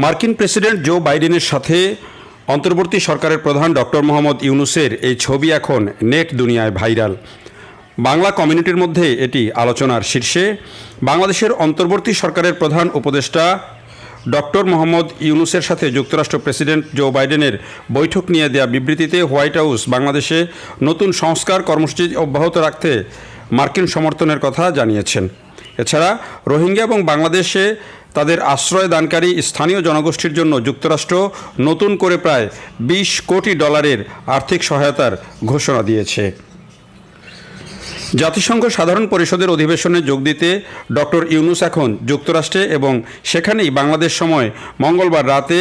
মার্কিন president Joe বাইডেনের সাথে অন্তর্বর্তী সরকারের প্রধান ডক্টর মোহাম্মদ ইউনুসের এই ছবি এখন নেট দুনিয়ায় ভাইরাল। বাংলা কমিউনিটির মধ্যে এটি আলোচনার শীর্ষে। বাংলাদেশের অন্তর্বর্তী সরকারের প্রধান উপদেষ্টা ডক্টর মোহাম্মদ ইউনুসের সাথে যুক্তরাষ্ট্র প্রেসিডেন্ট জো বাইডেনের বৈঠক নিয়ে দেয়া বিবৃতিতে হোয়াইট হাউস বাংলাদেশে নতুন সংস্কার কর্মসূচি অব্যাহত রাখতে মার্কিন সমর্থনের কথা জানিয়েছেন। এছাড়া রোহিঙ্গা এবং বাংলাদেশে তাদের আশ্রয় দানকারী স্থানীয় জনগোষ্ঠীর জন্য যুক্তরাষ্ট্র নতুন করে প্রায় বিশ কোটি ডলারের আর্থিক সহায়তার ঘোষণা দিয়েছে। জাতিসংঘ সাধারণ পরিষদের অধিবেশনে যোগ দিতে ডক্টর ইউনুস এখন যুক্তরাষ্ট্রে এবং সেখানেই বাংলাদেশ সময় মঙ্গলবার রাতে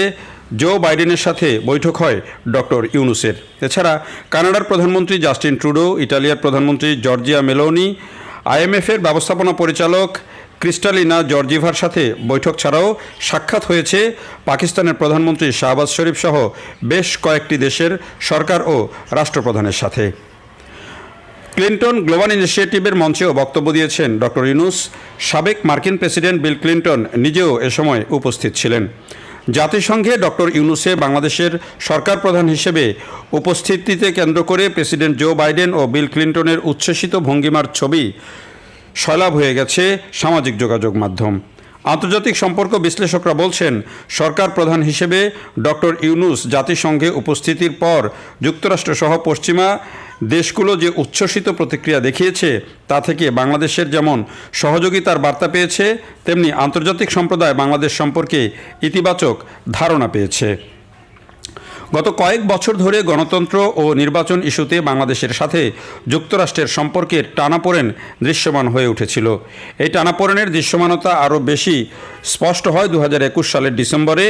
জো বাইডেনের সাথে বৈঠক হয় ডক্টর ইউনুসের। এছাড়া কানাডার প্রধানমন্ত্রী জাস্টিন ট্রুডো, ইটালিয়ার প্রধানমন্ত্রী জর্জিয়া মেলোনি, আইএমএফের ব্যবস্থাপনা পরিচালক ক্রিস্টালিনা জর্জিভার সাথে বৈঠক ছাড়াও সাক্ষাৎ হয়েছে পাকিস্তানের প্রধানমন্ত্রী শাহবাজ শরীফ সহ বেশ কয়েকটি দেশের সরকার ও রাষ্ট্রপ্রধানের সাথে। ক্লিন্টন গ্লোবাল ইনিশিয়েটিভের মঞ্চেও বক্তব্য দিয়েছেন ডক্টর ইউনুস। সাবেক মার্কিন প্রেসিডেন্ট বিল ক্লিন্টন নিজেও এ সময় উপস্থিত ছিলেন। জাতিসংঘে ডক্টর ইউনুসে বাংলাদেশের সরকার প্রধান হিসেবে উপস্থিতিতে কেন্দ্র করে প্রেসিডেন্ট জো বাইডেন ও বিল ক্লিন্টনের উচ্ছ্বসিত ভঙ্গিমার ছবি সয়লাভ হয়ে গেছে সামাজিক যোগাযোগ মাধ্যম। আন্তর্জাতিক সম্পর্ক বিশ্লেষকরা বলছেন, সরকার প্রধান হিসেবে ডক্টর ইউনুস জাতিসংঘে উপস্থিতির পর যুক্তরাষ্ট্র সহ পশ্চিমা দেশগুলো যে উচ্ছ্বসিত প্রতিক্রিয়া দেখিয়েছে, তা থেকে বাংলাদেশের যেমন সহযোগিতার বার্তা পেয়েছে, তেমনি আন্তর্জাতিক সম্প্রদায় বাংলাদেশ সম্পর্কে ইতিবাচক ধারণা পেয়েছে। গত কয়েক বছর ধরে গণতন্ত্র ও নির্বাচন ইস্যুতে বাংলাদেশের সাথে যুক্তরাষ্ট্রের সম্পর্কের টানাপোড়েন দৃশ্যমান হয়ে উঠেছিল। এই টানাপোড়েনের দৃশ্যমানতা আরও বেশি স্পষ্ট হয় দু হাজার একুশ সালের ডিসেম্বরে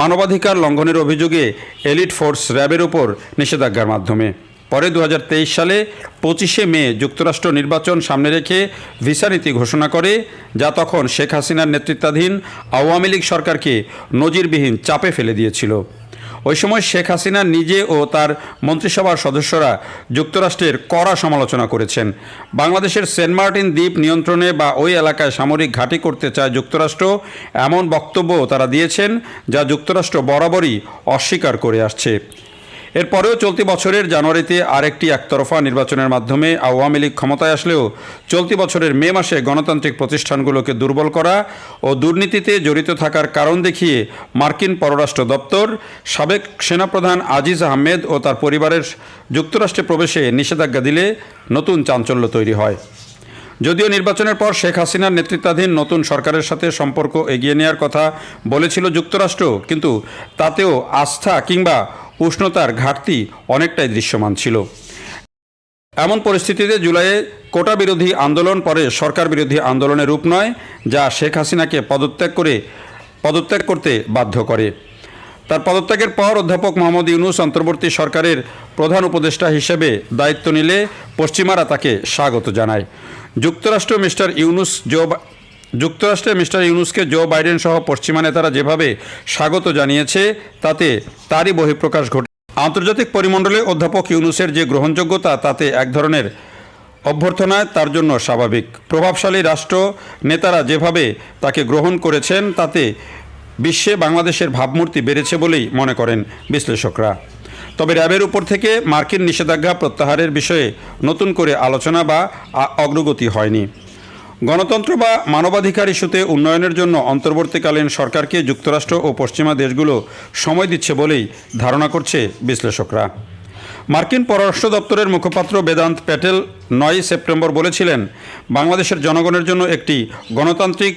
মানবাধিকার লঙ্ঘনের অভিযোগে এলিট ফোর্স র্যাবের ওপর নিষেধাজ্ঞার মাধ্যমে। পরে দু হাজার তেইশ সালে পঁচিশে মে যুক্তরাষ্ট্র নির্বাচন সামনে রেখে ভিসা নীতি ঘোষণা করে, যা তখন শেখ হাসিনার নেতৃত্বাধীন আওয়ামী লীগ সরকারকে নজিরবিহীন চাপে ফেলে দিয়েছিল। ওই সময় শেখ হাসিনা নিজে ও তার মন্ত্রিসভার সদস্যরা যুক্তরাষ্ট্রের কড়া সমালোচনা করেছেন। বাংলাদেশের সেন্ট মার্টিন দ্বীপ নিয়ন্ত্রণে বা ওই এলাকায় সামরিক ঘাঁটি করতে চায় যুক্তরাষ্ট্র এমন বক্তব্য তারা দিয়েছেন, যা যুক্তরাষ্ট্র বরাবরই অস্বীকার করে আসছে। এরপরেও চলতি বছরের জানুয়ারিতে আরেকটি একতরফা নির্বাচনের মাধ্যমে আওয়ামী লীগ ক্ষমতায় আসলেও চলতি বছরের মে মাসে গণতান্ত্রিক প্রতিষ্ঠানগুলোকে দুর্বল করা ও দুর্নীতিতে জড়িত থাকার কারণ দেখিয়ে মার্কিন পররাষ্ট্র দপ্তর, সাবেক সেনাপ্রধান আজিজ আহমেদ ও তার পরিবারের যুক্তরাষ্ট্রে প্রবেশে নিষেধাজ্ঞা দিলে নতুন চাঞ্চল্য তৈরি হয়। যদিও নির্বাচনের পর শেখ হাসিনার নেতৃত্বাধীন নতুন সরকারের সাথে সম্পর্ক এগিয়ে নেওয়ার কথা বলেছিল যুক্তরাষ্ট্র, কিন্তু তাতেও আস্থা কিংবা উষ্ণতার ঘাটতি অনেকটাই দৃশ্যমান ছিল। এমন পরিস্থিতিতে জুলাইয়ে কোটা বিরোধী আন্দোলন পরে সরকার বিরোধী আন্দোলনের রূপ নয়, যা শেখ হাসিনাকে পদত্যাগ করে, পদত্যাগ করতে বাধ্য করে। তার পদত্যাগের পর অধ্যাপক মোহাম্মদ ইউনুস অন্তর্বর্তী সরকারের প্রধান উপদেষ্টা হিসেবে দায়িত্ব নিলে পশ্চিমারা তাকে স্বাগত জানায়। যুক্তরাষ্ট্র মিস্টার ইউনুস জো যুক্তরাষ্ট্রে মিস্টার ইউনুসকে জো বাইডেন সহ পশ্চিমা নেতারা যেভাবে স্বাগত জানিয়েছে, তাতে তারই বহিঃপ্রকাশ ঘটে। আন্তর্জাতিক পরিমণ্ডলে অধ্যাপক ইউনুসের যে গ্রহণযোগ্যতা, তাতে এক ধরনের অভ্যর্থনায় তার জন্য স্বাভাবিক। প্রভাবশালী রাষ্ট্র নেতারা যেভাবে তাকে গ্রহণ করেছেন, তাতে বিশ্বে বাংলাদেশের ভাবমূর্তি বেড়েছে বলেই মনে করেন বিশ্লেষকরা। তবে র্যাবের উপর থেকে মার্কিন নিষেধাজ্ঞা প্রত্যাহারের বিষয়ে নতুন করে আলোচনা বা অগ্রগতি হয়নি। গণতন্ত্র বা মানবাধিকার ইস্যুতে উন্নয়নের জন্য অন্তর্বর্তীকালীন সরকারকে যুক্তরাষ্ট্র ও পশ্চিমা দেশগুলো সময় দিচ্ছে বলেই ধারণা করছে বিশ্লেষকরা। মার্কিন পররাষ্ট্র দপ্তরের মুখপাত্র বেদান্ত প্যাটেল নয়ই সেপ্টেম্বর বলেছিলেন, বাংলাদেশের জনগণের জন্য একটি গণতান্ত্রিক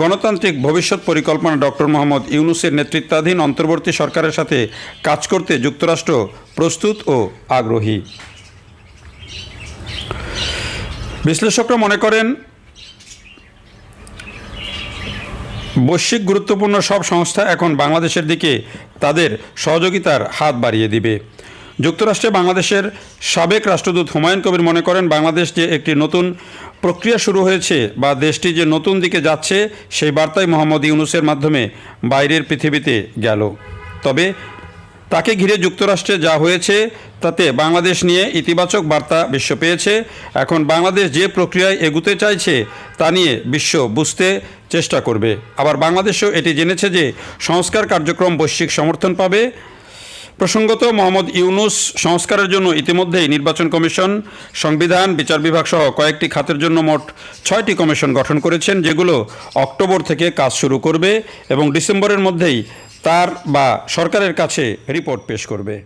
গণতান্ত্রিক ভবিষ্যৎ পরিকল্পনা ডক্টর মোহাম্মদ ইউনুসের নেতৃত্বাধীন অন্তর্বর্তী সরকারের সাথে কাজ করতে যুক্তরাষ্ট্র প্রস্তুত ও আগ্রহী। বিশ্লেষকরা মনে করেন বৈশ্বিক গুরুত্বপূর্ণ সব সংস্থা এখন বাংলাদেশের দিকে তাদের সহযোগিতার হাত বাড়িয়ে দিবে। যুক্তরাষ্ট্রে বাংলাদেশের সাবেক রাষ্ট্রদূত হুমায়ুন কবির মনে করেন, বাংলাদেশ যে একটি নতুন প্রক্রিয়া শুরু হয়েছে বা দেশটি যে নতুন দিকে যাচ্ছে, সেই বার্তায় মোহাম্মদ ইউনুসের মাধ্যমে বাইরের পৃথিবীতে গেল। তবে তাকে ঘিরে যুক্তরাষ্ট্রে যা হয়েছে তাতে বাংলাদেশ নিয়ে ইতিবাচক বার্তা বিশ্ব পেয়েছে। এখন বাংলাদেশ যে প্রক্রিয়ায় এগুতে চাইছে তা নিয়ে বিশ্ব বুঝতে চেষ্টা করবে। আবার বাংলাদেশও এটি জেনেছে যে সংস্কার কার্যক্রম বৈশ্বিক সমর্থন পাবে। প্রসঙ্গত মোহাম্মদ ইউনুস সংস্কারের জন্য ইতিমধ্যেই নির্বাচন কমিশন, সংবিধান, বিচার বিভাগ সহ কয়েকটি খাতের জন্য মোট ছয়টি কমিশন গঠন করেছেন, যেগুলো অক্টোবর থেকে কাজ শুরু করবে এবং ডিসেম্বরের মধ্যেই তার বা সরকারের কাছে রিপোর্ট পেশ করবে।